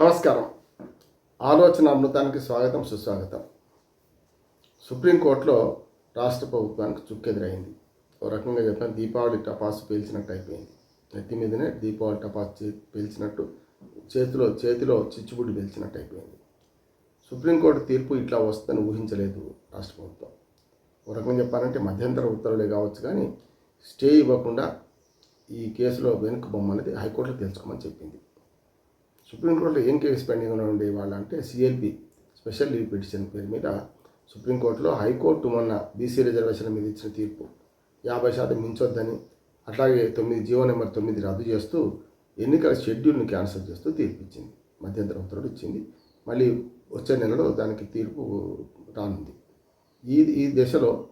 నమస్కారం. ఆలోచన అమృతానికి స్వాగతం సుస్వాగతం. సుప్రీంకోర్టులో రాష్ట్ర ప్రభుత్వానికి చుక్కెదురైంది. ఓ రకంగా చెప్పిన దీపావళి టపాసు పేల్చినట్టు అయిపోయింది. నెత్తి మీదనే దీపావళి టపాసు చే పేల్చినట్టు చేతిలో చేతిలో చిచ్చుబుడ్డి పేల్చినట్టు అయిపోయింది. సుప్రీంకోర్టు తీర్పు ఇట్లా వస్తుందని ఊహించలేదు రాష్ట్ర ప్రభుత్వం. ఒక రకంగా చెప్పాలంటే మధ్యంతర ఉత్తర్వులే కావచ్చు కానీ స్టే ఇవ్వకుండా ఈ కేసులో వెనుక బొమ్మనేది హైకోర్టులో తెలుసుకోమని చెప్పింది. సుప్రీంకోర్టులో ఏం కేసు పెండింగ్లో ఉండే వాళ్ళంటే సిఎల్పి స్పెషల్ లీవ్ పిటిషన్ పేరు మీద సుప్రీంకోర్టులో హైకోర్టు మొన్న బీసీ రిజర్వేషన్ మీద ఇచ్చిన తీర్పు. యాభై శాతం మించొద్దని అట్లాగే తొమ్మిది జీవో నెంబర్ తొమ్మిది రద్దు చేస్తూ ఎన్నికల షెడ్యూల్ని క్యాన్సిల్ చేస్తూ తీర్పు ఇచ్చింది. మధ్యంతర ఉత్తర్వులు ఇచ్చింది. మళ్ళీ వచ్చే నెలలో దానికి తీర్పు రానుంది. ఈ ఈ దశలో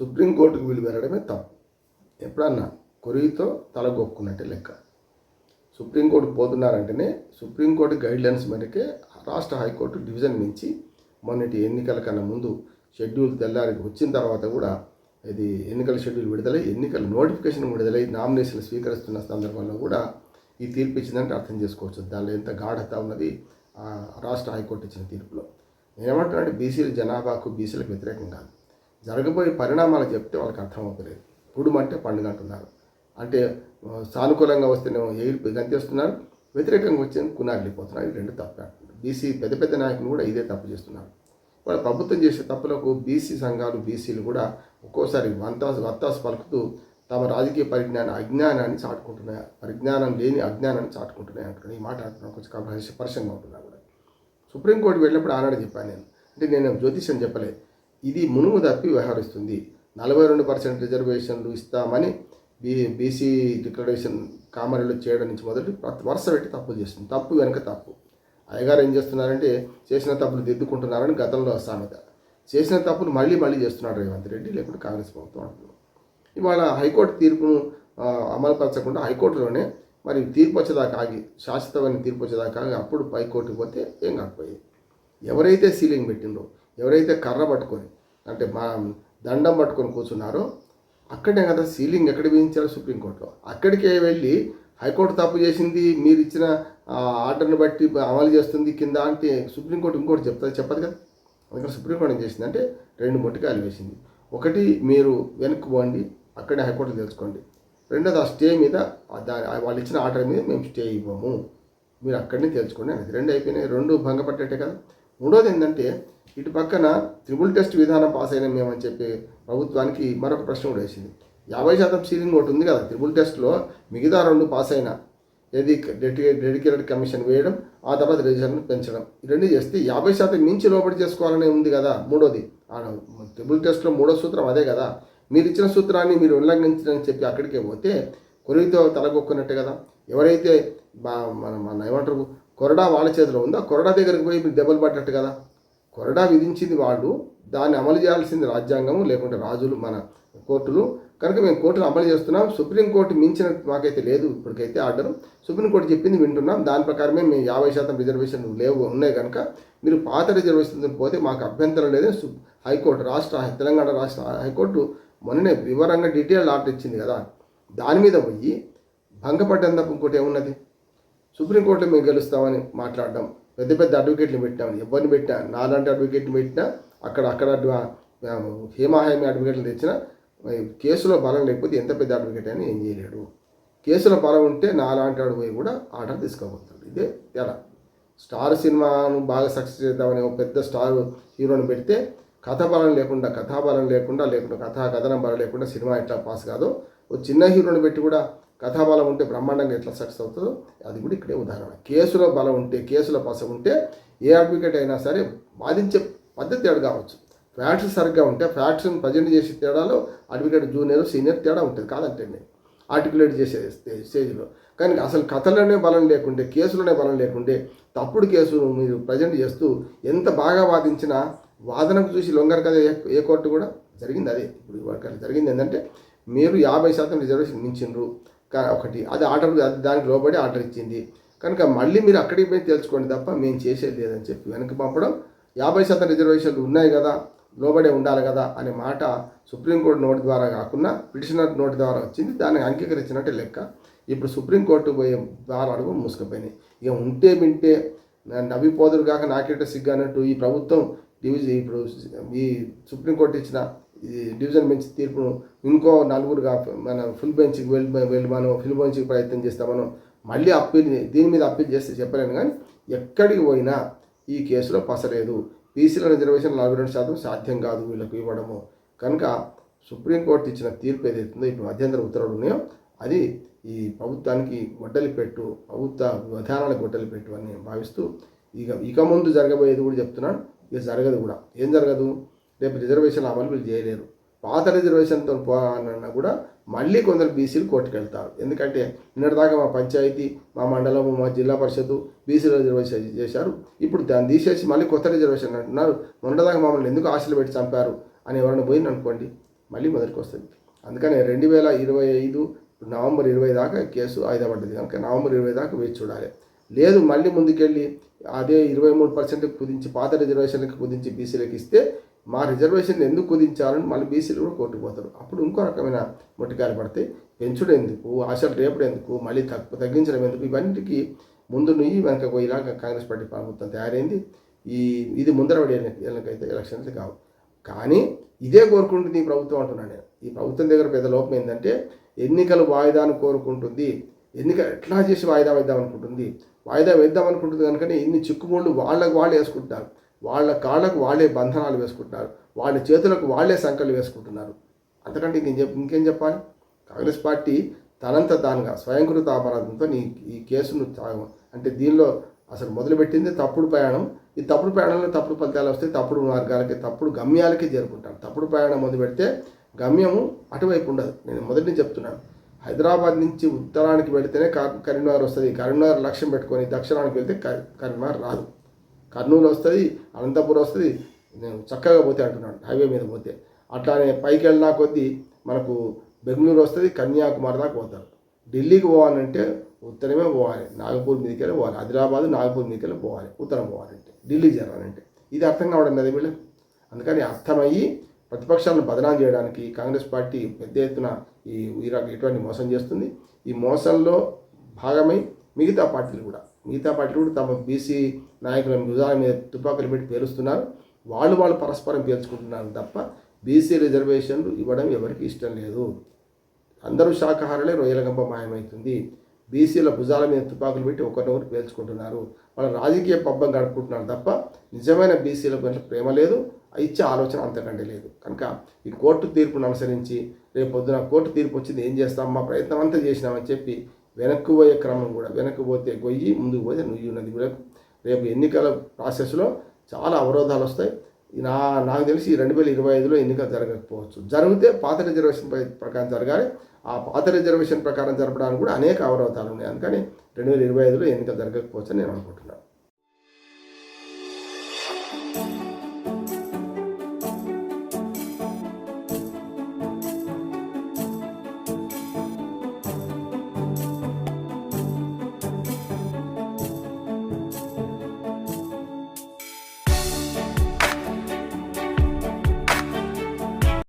సుప్రీంకోర్టుకు వీళ్ళు వెళ్ళడమే తప్పు. ఎప్పుడన్నా కొరిగితో తలగొక్కున్నట్టే లెక్క. సుప్రీంకోర్టు పోతున్నారంటేనే సుప్రీంకోర్టు గైడ్లైన్స్ మేరకే రాష్ట్ర హైకోర్టు డివిజన్ నుంచి మొన్నటి ఎన్నికల కన్నా ముందు షెడ్యూల్ తెల్లారికి వచ్చిన తర్వాత కూడా ఇది ఎన్నికల షెడ్యూల్ విడుదలై ఎన్నికల నోటిఫికేషన్ విడుదలై నామినేషన్లు స్వీకరిస్తున్న సందర్భంలో కూడా ఈ తీర్పు ఇచ్చిందంటే అర్థం చేసుకోవచ్చు. దానిలో ఎంత గాఢత ఉన్నది రాష్ట్ర హైకోర్టు ఇచ్చిన తీర్పులో. నేనేమంటున్నానంటే బీసీల జనాభాకు బీసీలకు వ్యతిరేకం కాదు. జరగబోయే పరిణామాలు చెప్తే వాళ్ళకి అర్థమవుతలేదు. పుడుమంటే పండుగ అంటున్నారు. అంటే సానుకూలంగా వస్తేనేమో ఎగిరి గంతేస్తున్నారు వ్యతిరేకంగా వచ్చే కునారిల్లిపోతున్నారు ఈ రెండు తప్పు బీసీ పెద్ద పెద్ద నాయకులు కూడా ఇదే తప్పు చేస్తున్నారు. వాళ్ళ ప్రభుత్వం చేసే తప్పులకు బీసీ సంఘాలు బీసీలు కూడా ఒక్కోసారి వంతాసు వత్తాసు పలుకుతూ తమ రాజకీయ పరిజ్ఞాన అజ్ఞానాన్ని చాటుకుంటున్నాయి? పరిజ్ఞానం లేని అజ్ఞానాన్ని చాటుకుంటున్నాయి అంటున్నాను ఈ మాట అంటున్నాను. కొంచెం కాబట్టి ఉంటున్నా కూడా. సుప్రీంకోర్టు వెళ్ళినప్పుడు ఆనాడు చెప్పాను నేను. అంటే నేను జ్యోతిష్యం చెప్పలే. ఇది మునుగు తప్పి వ్యవహరిస్తుంది. నలభై రెండు పర్సెంట్ రిజర్వేషన్లు ఇస్తామని బీ బీసీ డిక్లరేషన్ కామరీలో చేయడం నుంచి మొదటి ప్రతి వరుస పెట్టి తప్పులు చేస్తుంది. తప్పు వెనుక తప్పు. అయ్యగారు ఏం చేస్తున్నారంటే చేసిన తప్పులు దిద్దుకుంటున్నారని గతంలో సామెత. చేసిన తప్పులు మళ్ళీ మళ్ళీ చేస్తున్నాడు రేవంత్ రెడ్డి లేకుంటే కాంగ్రెస్ ప్రభుత్వం అంటున్నాం ఇవాళ హైకోర్టు తీర్పును అమలుపరచకుండా హైకోర్టులోనే మరి తీర్పు వచ్చేదాకా ఆగి శాశ్వతమైన తీర్పు వచ్చేదాకా ఆగి అప్పుడు హైకోర్టుకు పోతే ఏం కాకపోయేది? ఎవరైతే సీలింగ్ పెట్టిందో ఎవరైతే కర్ర పట్టుకొని అంటే మా దండం పట్టుకొని కూర్చున్నారో అక్కడే కదా సీలింగ్ ఎక్కడ వేయించారు సుప్రీంకోర్టులో అక్కడికే వెళ్ళి హైకోర్టు తప్పు చేసింది మీరు ఇచ్చిన ఆ, ఆర్డర్ని బట్టి అమలు చేస్తుంది కింద అంటే సుప్రీంకోర్టు ఇంకోటి చెప్తుంది చెప్పదు కదా? అందుకని సుప్రీంకోర్టు ఏం చేసిందంటే రెండు మొట్టికాయలు వేసింది. ఒకటి మీరు వెనక్కి పోండి అక్కడే హైకోర్టు తెలుసుకోండి. రెండోది ఆ స్టే మీద ఆ వాళ్ళు ఇచ్చిన ఆర్డర్ మీద మేము స్టే ఇవ్వము మీరు అక్కడనే తెలుసుకోండి అనేది. రెండు అయిపోయినాయి. రెండు భంగపట్టేటే కదా? మూడోది ఏంటంటే ఇటు పక్కన త్రిబుల్ టెస్ట్ విధానం పాస్ అయినా మేమని చెప్పి ప్రభుత్వానికి మరొక ప్రశ్న కూడా వేసింది. యాభై శాతం సీలింగ్ ఒకటి ఉంది కదా త్రిబుల్ టెస్ట్లో మిగతా రెండు పాస్ అయినా ఏది డెడికేటెడ్ కమిషన్ వేయడం ఆ తర్వాత రిజర్వ్ పెంచడం. ఈ రెండు చేస్తే యాభై శాతం మించి లోబడి చేసుకోవాలనే ఉంది కదా మూడోది. ఆ టెస్ట్లో మూడో సూత్రం అదే కదా. మీరు ఇచ్చిన సూత్రాన్ని మీరు ఉల్లంఘించని చెప్పి అక్కడికే పోతే కొరివితో తలగొక్కున్నట్టే కదా. ఎవరైతే బా మన మన ఏమంటారు? కొరడా వాళ్ళ చేతిలో ఉందా. ఆ కొరడా దగ్గరికి పోయి మీరు దెబ్బలు పడ్డట్టు కదా. కొరడా విధించింది వాళ్ళు. దాన్ని అమలు చేయాల్సింది రాజ్యాంగము లేకుంటే రాజులు మన కోర్టులు. కనుక మేము కోర్టును అమలు చేస్తున్నాం. సుప్రీంకోర్టు మించిన మాకైతే లేదు ఇప్పటికైతే ఆర్డర్. సుప్రీంకోర్టు చెప్పింది వింటున్నాం. దాని ప్రకారమే మేము యాభై శాతం రిజర్వేషన్ లేవు ఉన్నాయి కనుక మీరు పాత రిజర్వేషన్ పోతే మాకు అభ్యంతరం లేదు. సు- హైకోర్టు రాష్ట్ర తెలంగాణ రాష్ట్ర హైకోర్టు మొన్ననే వివరంగా డీటెయిల్ ఆర్డర్ ఇచ్చింది కదా. దాని మీద పోయి భంగపడ్డం ఇంకోటి ఏమున్నది? సుప్రీంకోర్టులో మేము గెలుస్తామని మాట్లాడడం పెద్ద పెద్ద అడ్వకేట్లు పెట్టామని ఎవరిని పెట్టినా నాలాంటి అడ్వకేట్ని పెట్టినా అక్కడ అక్కడ హేమాహేమి అడ్వకేట్లు తెచ్చినా కేసులో బలం లేకపోతే ఎంత పెద్ద అడ్వకేట్ అని ఏం చేయలేడు. కేసులో బలం ఉంటే నాలాంటి వాడు పోయి కూడా ఆర్డర్ తీసుకోబోతాడు. ఇదే తేడా. స్టార్ సినిమాను బాగా సక్సెస్ చేద్దామని ఒక పెద్ద స్టార్ హీరోని పెడితే కథ బలం లేకుండా కథాబలం లేకుండా లేకుండా కథా కథనం బలం లేకుండా సినిమా ఎట్లా పాస్ కాదో ఓ చిన్న హీరోని పెట్టి కూడా కథాబలం ఉంటే బ్రహ్మాండంగా ఎట్లా సక్సెస్ అవుతుందో అది కూడా ఇక్కడే ఉదాహరణ. కేసులో బలం ఉంటే కేసులో పస ఉంటే ఏ అడ్వకేట్ అయినా సరే వాదించే పద్ధతి తేడా కావచ్చు. ఫ్యాక్ట్స్ సరిగ్గా ఉంటే ఫ్యాక్ట్స్ని ప్రజెంట్ చేసే తేడాలో అడ్వకేట్ జూనియర్ సీనియర్ తేడా ఉంటుంది కాదంటే నేను ఆర్టికులేట్ చేసే స్టేజ్లో కానీ అసలు కథలోనే బలం లేకుంటే కేసులోనే బలం లేకుంటే తప్పుడు కేసును మీరు ప్రజెంట్ చేస్తూ ఎంత బాగా వాదించినా వాదనకు చూసి లొంగరు కదా ఏ- కోర్టు కూడా? జరిగింది అదే. ఇప్పుడు జరిగింది ఏంటంటే మీరు యాభై శాతం రిజర్వేషన్ మించిండ్రు ఒకటి. అది ఆర్డర్ అది దానికి లోబడి ఆర్డర్ ఇచ్చింది. కనుక మళ్ళీ మీరు అక్కడికి పోయి తెలుసుకోండి తప్ప మేము చేసేది లేదని చెప్పి వెనక్కి పంపడం. యాభై శాతం రిజర్వేషన్లు ఉన్నాయి కదా లోబడే ఉండాలి కదా అనే మాట సుప్రీంకోర్టు నోటు ద్వారా కాకుండా పిటిషనర్ నోటు ద్వారా వచ్చింది. దాన్ని అంగీకరించినట్టే లెక్క. ఇప్పుడు సుప్రీంకోర్టు పోయే ద్వారా అడుగు మూసుకుపోయినాయి. ఇక ఉంటే వింటే నవ్విపోదురు కాక నాకేట సిగ్గు అన్నట్టు ఈ ప్రభుత్వం డివిజన్ ఇప్పుడు ఈ సుప్రీంకోర్టు ఇచ్చిన డివిజన్ బెంచ్ తీర్పును ఇంకో నలుగురుగా మన ఫుల్ బెంచ్కి వెళ్ళి వెళ్ళి మనం ఫుల్ బెంచ్కి ప్రయత్నం చేస్తామను మళ్ళీ అప్పీల్ దీని మీద అప్పీల్ చేస్తే చెప్పలేను కానీ ఎక్కడికి పోయినా ఈ కేసులో పసలేదు. బీసీల రిజర్వేషన్ నలభై రెండు శాతం సాధ్యం కాదు వీళ్ళకు ఇవ్వడము. కనుక సుప్రీంకోర్టు ఇచ్చిన తీర్పు ఏదైతుందో ఇప్పుడు మధ్యంతర ఉత్తర్వులు ఉన్నాయో అది ఈ ప్రభుత్వానికి గొడ్డలి పెట్టు ప్రభుత్వ విధానాలకు గొడ్డలి పెట్టు అని నేను భావిస్తూ ఇక ఇక ముందు జరగబోయేది కూడా చెప్తున్నాను. ఇక జరగదు కూడా. ఏం జరగదు? రేపు రిజర్వేషన్ అమలు వీళ్ళు చేయలేరు పాత రిజర్వేషన్తో పోవాలన్నా కూడా మళ్ళీ కొందరు బీసీలు కోర్టుకు వెళ్తారు. ఎందుకంటే నిన్నటిదాకా మా పంచాయతీ మా మండలం మా జిల్లా పరిషత్తు బీసీల రిజర్వేషన్ చేశారు. ఇప్పుడు దాన్ని తీసేసి మళ్ళీ కొత్త రిజర్వేషన్ అంటున్నారు. మొన్నటిదాకా మమ్మల్ని ఎందుకు ఆశలు పెట్టి చంపారు అని ఎవరైనా పోయింది అనుకోండి మళ్ళీ మొదటికి వస్తుంది. అందుకని రెండు వేల ఇరవై ఐదు నవంబర్ ఇరవై దాకా కేసు ఆయుధ పడ్డది కనుక నవంబర్ ఇరవై దాకా వేచి చూడాలి. లేదు మళ్ళీ ముందుకెళ్ళి అదే ఇరవై మూడు పర్సెంట్ కుదించి పాత రిజర్వేషన్కి కుదించి బీసీలకు ఇస్తే మా రిజర్వేషన్ ఎందుకు కుదించాలని మళ్ళీ బీసీలు కూడా కొట్టుకుపోతారు అప్పుడు ఇంకో రకమైన మొట్టికాయలు పడతాయి పెంచుడు ఎందుకు ఆశలు రేపుడు ఎందుకు మళ్ళీ తక్కువ తగ్గించడం ఎందుకు? ఇవన్నిటికీ ముందు నుయ్యి వెనక ఇలాగ కాంగ్రెస్ పార్టీ ప్రభుత్వం తయారైంది. ఈ ఇది ముందర పడే ఎన్నికైతే ఎలక్షన్స్ కావు. కానీ ఇదే కోరుకుంటుంది ఈ ప్రభుత్వం అంటున్నాను నేను. ఈ ప్రభుత్వం దగ్గర పెద్ద లోపం ఏంటంటే ఎన్నికలు వాయిదాను కోరుకుంటుంది. ఎన్నిక ఎట్లా చేసి వాయిదా వేద్దాం అనుకుంటుంది? వాయిదా వేద్దాం అనుకుంటుంది కనుకనే ఇన్ని చిక్కుముళ్ళు వాళ్ళకు వాళ్ళు వేసుకుంటారు వాళ్ళ కాళ్ళకు వాళ్ళే బంధనాలు వేసుకుంటున్నారు. వాళ్ళ చేతులకు వాళ్ళే సంకలు వేసుకుంటున్నారు. అంతకంటే ఇంకేం చెప్ ఇంకేం చెప్పాలి? కాంగ్రెస్ పార్టీ తనంత తానుగా స్వయంకృత అపరాధంతో నీ ఈ కేసును అంటే దీనిలో అసలు మొదలుపెట్టింది తప్పుడు ప్రయాణం. ఈ తప్పుడు ప్రయాణంలో తప్పుడు ఫలితాలు వస్తాయి తప్పుడు మార్గాలకి తప్పుడు గమ్యాలకి చేరుకుంటాం తప్పుడు ప్రయాణం మొదలు పెడితే గమ్యము అటువైపు ఉండదు. నేను మొదటి నుంచి చెప్తున్నాను. హైదరాబాద్ నుంచి ఉత్తరానికి వెళితేనే కరీంనగర్ వస్తుంది. కరీంనగర్ లక్ష్యం పెట్టుకొని దక్షిణానికి వెళ్తే కరీంనగర్ రాదు. కర్నూలు వస్తుంది అనంతపురం వస్తుంది నేను చక్కగా పోతే అంటున్నాడు హైవే మీద పోతే. అట్లానే పైకి వెళ్ళినా కొద్దీ మనకు బెంగళూరు వస్తుంది కన్యాకుమారి దాకా పోతారు. ఢిల్లీకి పోవాలంటే ఉత్తరమే పోవాలి నాగపూర్ మీదకెళ్ళి పోవాలి ఆదిలాబాద్ నాగపూర్ మీదకెళ్ళి పోవాలి ఉత్తరం పోవాలంటే ఢిల్లీ చేరాలంటే. ఇది అర్థం కావడం అది వీళ్ళు అందుకని అర్థమయ్యి ప్రతిపక్షాలను బదనాం చేయడానికి కాంగ్రెస్ పార్టీ పెద్ద ఎత్తున ఈ ఇటువంటి మోసం చేస్తుంది. ఈ మోసంలో భాగమై మిగతా పార్టీలు కూడా మిగతా పార్టీలు కూడా తమ బీసీ నాయకుల భుజాల మీద తుపాకులు పెట్టి పేరుస్తున్నారు వాళ్ళు వాళ్ళు పరస్పరం పేర్చుకుంటున్నారు తప్ప బీసీ రిజర్వేషన్లు ఇవ్వడం ఎవరికి ఇష్టం లేదు. అందరూ శాకాహారులే రొయ్యల గంప మాయమవుతుంది బీసీల భుజాల మీద తుపాకులు పెట్టి ఒకరినొకరు పేల్చుకుంటున్నారు. వాళ్ళ రాజకీయ పబ్బం గడుపుకుంటున్నారు తప్ప నిజమైన బీసీలకు అంటే ప్రేమ లేదు ఇచ్చే ఆలోచన అంతకంటే లేదు. కనుక ఈ కోర్టు తీర్పును అనుసరించి రేపు పొద్దున కోర్టు తీర్పు వచ్చింది ఏం చేస్తాం? మా ప్రయత్నం అంతా చేసినామని చెప్పి వెనక్కు పోయే క్రమం కూడా వెనక్కు పోతే గొయ్యి ముందుకు పోతే నుయ్యి ఉన్నది వీళ్ళకు రేపు ఎన్నికల ప్రాసెస్లో చాలా అవరోధాలు వస్తాయి. నా నాకు తెలిసి రెండు వేల ఇరవై ఐదులో ఎన్నికలు జరగకపోవచ్చు. జరిగితే పాత రిజర్వేషన్ ప్రకారం జరగాలి. ఆ పాత రిజర్వేషన్ ప్రకారం జరపడానికి కూడా అనేక అవరోధాలు ఉన్నాయి. అందుకని రెండు వేల ఇరవై ఐదులో ఎన్నికలు జరగకపోవచ్చు అని నేను అనుకుంటున్నాను.